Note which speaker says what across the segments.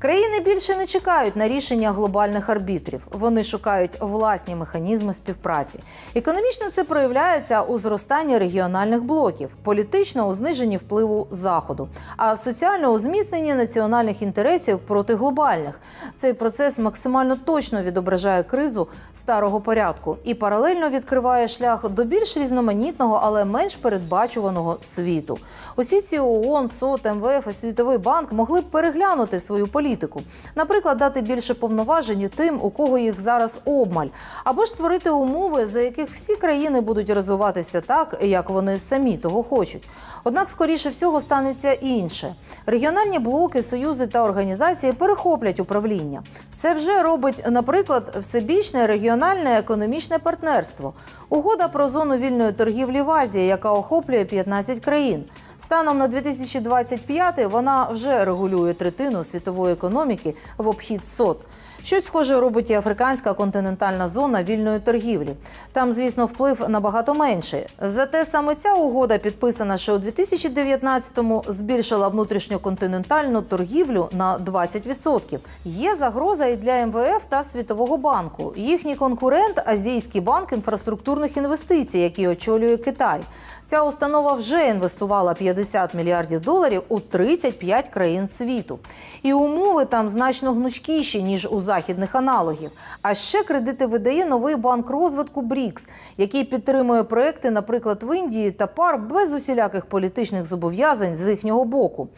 Speaker 1: Країни більше не чекають на рішення глобальних арбітрів. Вони шукають власні механізми співпраці. Економічно це проявляється у зростанні регіональних блоків, політично у зниженні впливу заходу, а соціально у зміцненні національних інтересів проти глобальних. Цей процес максимально точно відображає кризу старого порядку і паралельно відкриває шлях до більш різноманітного, але менш передбачуваного світу. Усі ці ООН, СОТ, МВФ і Світовий банк могли б переглянути свою політику. Наприклад, дати більше повноважень тим, у кого їх зараз обмаль, або ж створити умови, за яких всі країни будуть розвиватися так, як вони самі того хочуть. Однак, скоріше всього, станеться інше. Регіональні блоки, союзи та організації перехоплять управління. Це вже робить, наприклад, всебічне регіональне економічне партнерство, угода про зону вільної торгівлі в Азії, яка охоплює 15 країн. Станом на 2025 вона вже регулює третину світової економіки в обхід сот. Щось схоже робить і африканська континентальна зона вільної торгівлі. Там, звісно, вплив набагато менший. Зате саме ця угода, підписана ще у 2019-му, збільшила внутрішньоконтинентальну торгівлю на 20%. Є загроза і для МВФ та Світового банку. Їхній конкурент Азійський банк інфраструктурних інвестицій, який очолює Китай. Ця установа вже інвестувала 50 мільярдів доларів у 35 країн світу. І умови там значно гнучкіші, ніж у західних аналогів. А ще кредити видає новий банк розвитку БРІКС, який підтримує проекти, наприклад, в Індії та ПАР без усіляких політичних зобов'язань з їхнього боку.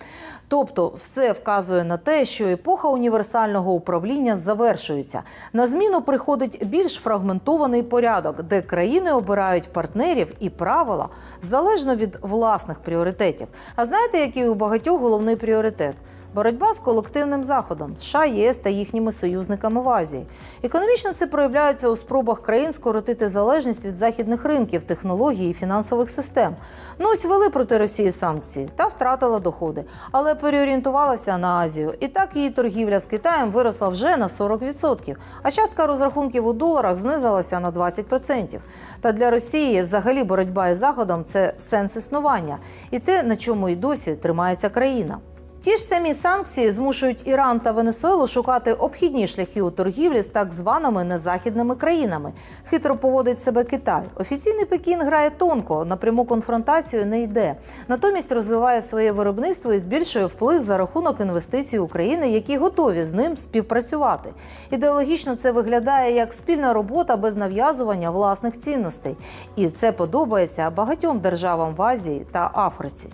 Speaker 1: Тобто, все вказує на те, що епоха універсального управління завершується. На зміну приходить більш фрагментований порядок, де країни обирають партнерів і правила залежно від власних пріоритетів. А знаєте, який у багатьох головний пріоритет? Боротьба з колективним заходом США, ЄС та їхніми союзниками в Азії. Економічно це проявляється у спробах країн скоротити залежність від західних ринків, технологій і фінансових систем. Ну ось вели проти Росії санкції та втратила доходи, але переорієнтувалася на Азію. І так її торгівля з Китаєм виросла вже на 40%, а частка розрахунків у доларах знизилася на 20%. Та для Росії взагалі боротьба із заходом це сенс існування і те, на чому і досі тримається країна. Ті ж самі санкції змушують Іран та Венесуелу шукати обхідні шляхи у торгівлі з так званими незахідними країнами. Хитро поводить себе Китай. Офіційний Пекін грає тонко, на пряму конфронтацію не йде. Натомість розвиває своє виробництво і збільшує вплив за рахунок інвестицій України, які готові з ним співпрацювати. Ідеологічно це виглядає як спільна робота без нав'язування власних цінностей, і це подобається багатьом державам в Азії та Африці.